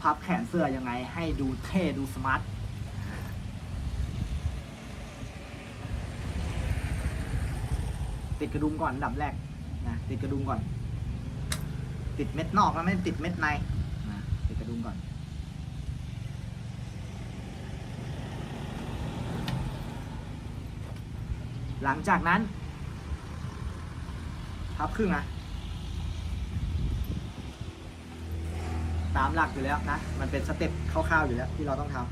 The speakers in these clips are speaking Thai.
พับแขนเสื้อยังไงให้ดูเท่ดูสมาร์ทติดกระดุมก่อนดับแรกนะติดกระดุมก่อน ติดเม็ดนอกแล้วไม่ติดเม็ดในนะติดกระดุมก่อน หลังจากนั้นพับครึ่งนะ ตามหลักอยู่แล้วนะ มันเป็นสเต็ปคร่าวๆอยู่แล้วที่เราต้องทำ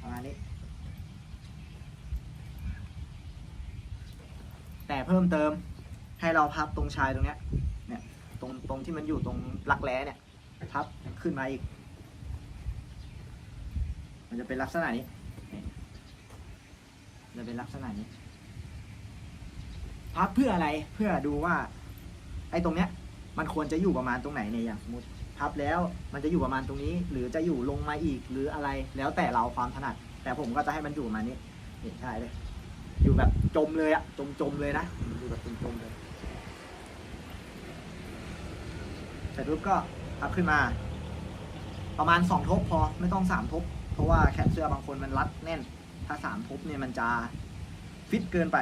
ประมาณนี้ แต่เพิ่มเติมให้เราพับตรงชายตรงเนี้ย เนี่ย ตรงตรงที่มันอยู่ตรงรักแร้เนี่ย พับขึ้นมาอีก มันจะเป็นลักษณะนี้นี่จะเป็นลักษณะนี้ พับเพื่ออะไรเพื่อดูว่า ไอ้ตรงเนี้ย มันควรจะอยู่ประมาณตรงไหนเนี่ยอย่างสมมติพับแล้วมันจะอยู่ประมาณตรงนี้ หรือจะอยู่ลงมาอีกหรืออะไรแล้วแต่เราความถนัด แต่ผมก็จะให้มันอยู่ประมาณนี้เห็นใช่เลย อยู่แบบจมเลยอะจมจมๆเลยนะอยู่แบบจมจมๆเลยเสร็จปุ๊บก็พับขึ้นมา ประมาณสองทบพอไม่ต้องสามทบ เพราะว่าแขนเสื้อบางคนมันรัดแน่น ถ้าสามทบเนี่ยมันจะฟิตเกินไป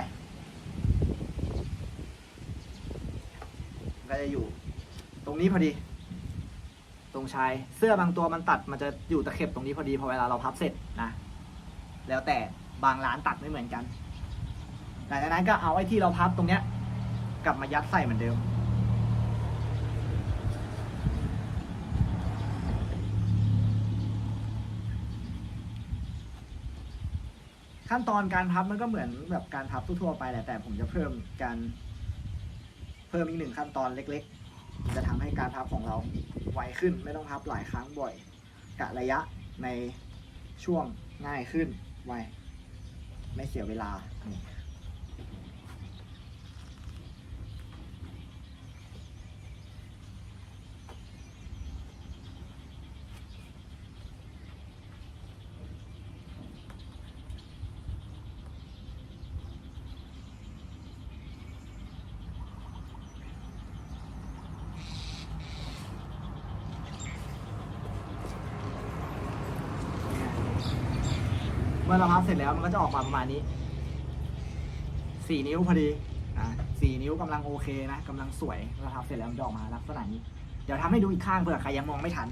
ก็จะอยู่ ตรงนี้พอดี ตรงชายเสื้อบางตัวมันตัดมันจะอยู่ตะเข็บตรงนี้พอดีพอเวลาเราพับเสร็จนะแล้วแต่บางร้านตัดไม่เหมือนกันหลังจากนั้นก็เอาไอ้ที่เราพับตรงเนี้ย กลับมายัดใส่เหมือนเดิม ขั้นตอนการพับมันก็เหมือนแบบการพับทั่วไปแหละแต่ผมจะเพิ่มการ พิ่มอีกหนึ่งขั้นตอนเล็กๆ จะทำให้การพับของเราไวขึ้นไม่ต้องพับหลายครั้งบ่อยกะระยะในช่วงง่ายขึ้นไวไม่เสียเวลานี่ เมื่อเราพับเสร็จแล้วมันก็จะออกมาประมาณนี้สี่นิ้วพอดีอ่าสี่นิ้วกำลังโอเคนะกำลังสวยเราพับเสร็จแล้วมันจะออกมาลักษณะนี้ เดี๋ยวทำให้ดูอีกข้างเผื่อใครยังมองไม่ทัน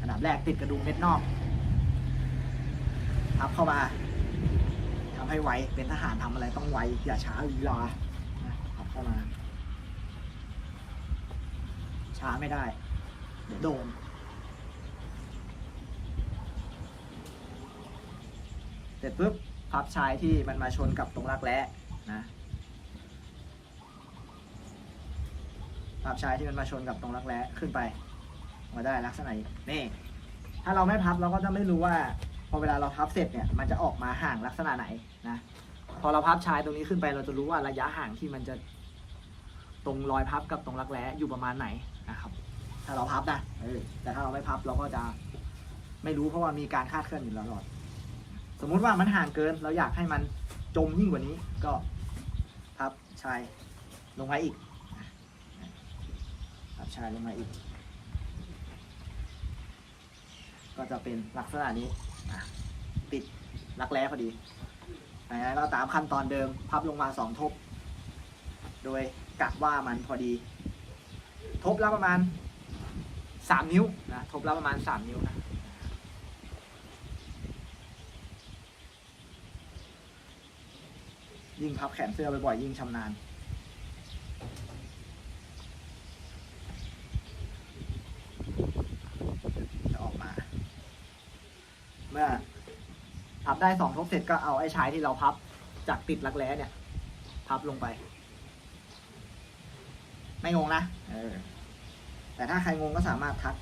อันดับแรกติดกระดุมเม็ดนอกพับเข้ามาทำให้ไวเป็นทหารทำอะไรต้องไวอย่าช้าลีลานะพับเข้ามา ช้าไม่ได้ เดี๋ยวโดน เส ร็จปุ๊บพับชายที่มันมาชนกับตรงรักแร้นะพับชายที่มันมาชนกับตรงรักแร้ขึ้นไปมาได้ลักษณะนี้นี่ ถ้าเราไม่พับเราก็จะไม่รู้ว่าพอเวลาเราพับเสร็จเนี่ยมันจะออกมาห่างลักษณะไหนนะพอเราพับชายตรงนี้ขึ้นไปเราจะรู้ว่าระยะห่างที่มันจะตรงรอยพับกับตรงรักแร้อยู่ประมาณไหนนะครับ ถ้าเราพับนะเออแต่ถ้าเราไม่พับเราก็จะไม่รู้เพราะว่ามีการคาดเคลื่อนอยู่ตลอด สมมุติว่ามันห่างเกิน เราอยากให้มันจมยิ่งกว่านี้ก็พับชายลงมาอีกพับชายลงมาอีก ก็จะเป็นลักษณะนี้ติดรักแร้พอดีดังนั้นเราตามขั้นตอนเดิมพับลงมาสองทบ โดยกะว่ามันพอดี ทบแล้วประมาณสามนิ้วนะทบแล้วประมาณสามนิ้วนะ ยิ่งพับแขนเสื้อบ่อยๆยิ่งชำนาญจะออกมา เมื่อพับได้สองทบเสร็จก็เอาไอ้ชายที่เราพับจากติดรักแร้เนี่ย พับลงไป ไม่งงนะเออแต่ถ้าใครงงก็สามารถทัก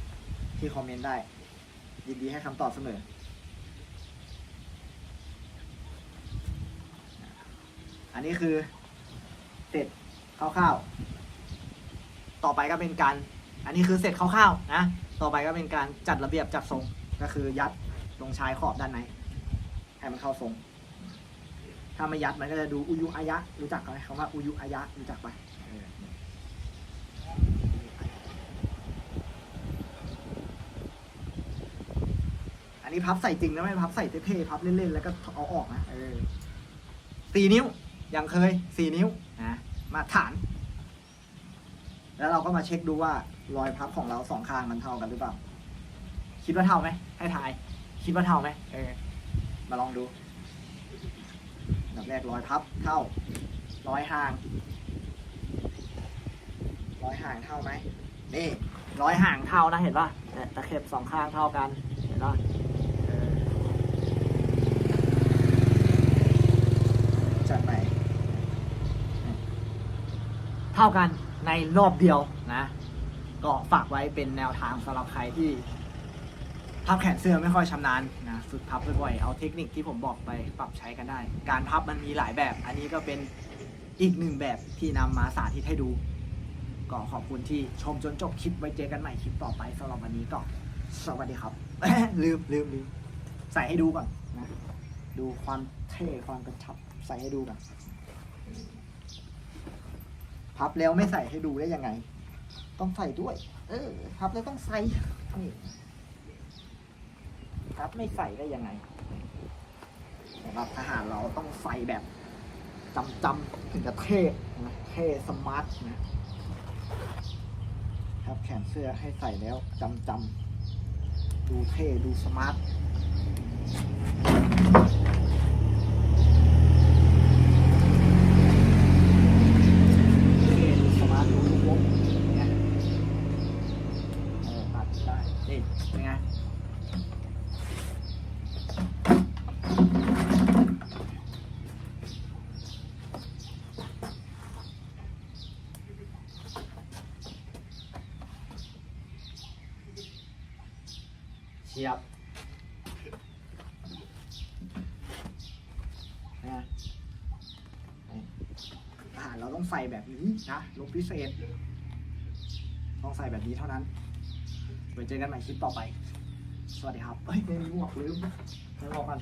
ที่คอมเมนต์ได้ ยินดีให้คำตอบเสมอ อันนี้คือเสร็จคร่าวๆ ต่อไปก็เป็นการ อันนี้คือเสร็จคร่าวๆนะ ต่อไปก็เป็นการจัดระเบียบจัดทรง ก็คือยัดลงชายขอบด้านในให้มันเข้าทรง ถ้าไม่ยัดมันก็จะดูอุยุอายะ รู้จักไหมคำว่าอุยุอายะรู้จักปะอันนี้พับใส่จริงนะไม่พับใส่เท่ๆพับเล่นๆ แล้วก็เอาออกนะเออสี่นิ้ว ยังเคยสี่นิ้วนะมาตรฐาน แล้วเราก็มาเช็คดูว่ารอยพับของเราสองข้างมันเท่ากันหรือเปล่า คิดว่าเท่าไหมให้ทาย คิดว่าเท่าไหมเออ มาลองดูอันดับแรกรอยพับเท่ารอยห่างรอยห่างเท่าไหมนี่รอยห่างเท่านะเห็นป่ะเนี่ยตะเข็บสองข้างเท่ากันเห็นป่ะเออจากไหน เท่ากันในรอบเดียวนะ ก็ฝากไว้เป็นแนวทางสำหรับใครที่พับแขนเสื้อไม่ค่อยชำนาญนะฝึกพับบ่อยๆเอาเทคนิคที่ผมบอกไปปรับใช้กันได้ การพับมันมีหลายแบบ อันนี้ก็เป็นอีกหนึ่งแบบที่นำมาสาธิตให้ดู ก็ขอบคุณที่ชมจนจบคลิปไว้เจอกันใหม่คลิปต่อไปสำหรับวันนี้ก็สวัสดีครับ ลืมลืมลืมใส่ให้ดูก่อนนะดูความเท่ความกระชับใส่ให้ดูก่อน พับแล้วไม่ใส่ให้ดูได้ยังไง ต้องใส่ด้วย เออ พับแล้วต้องใส่นี่ครับไม่ใส่ได้ยังไงสำหรับทหารเราต้องใส่แบบจำจำถึงจะเท่นะเท่สมาร์ทนะครับแขนเสื้อให้ใส่แล้วจำจำดูเท่ดูสมาร์ทเท่ดูสมาร์ทดูลุกลบเนี่ยเออตัดได้นี่ เป็นไงเชียบนะอาหารเราต้องใส่แบบนี้นะลุกพิเศษ ต้องใส่แบบนี้เท่านั้น ไว้เจอกันใหม่คลิปต่อไป สวัสดีครับ เฮ้ยไม่มีหมวกลืมไม่บอกกัน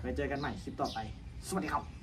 ไว้เจอกันใหม่คลิปต่อไป สวัสดีครับ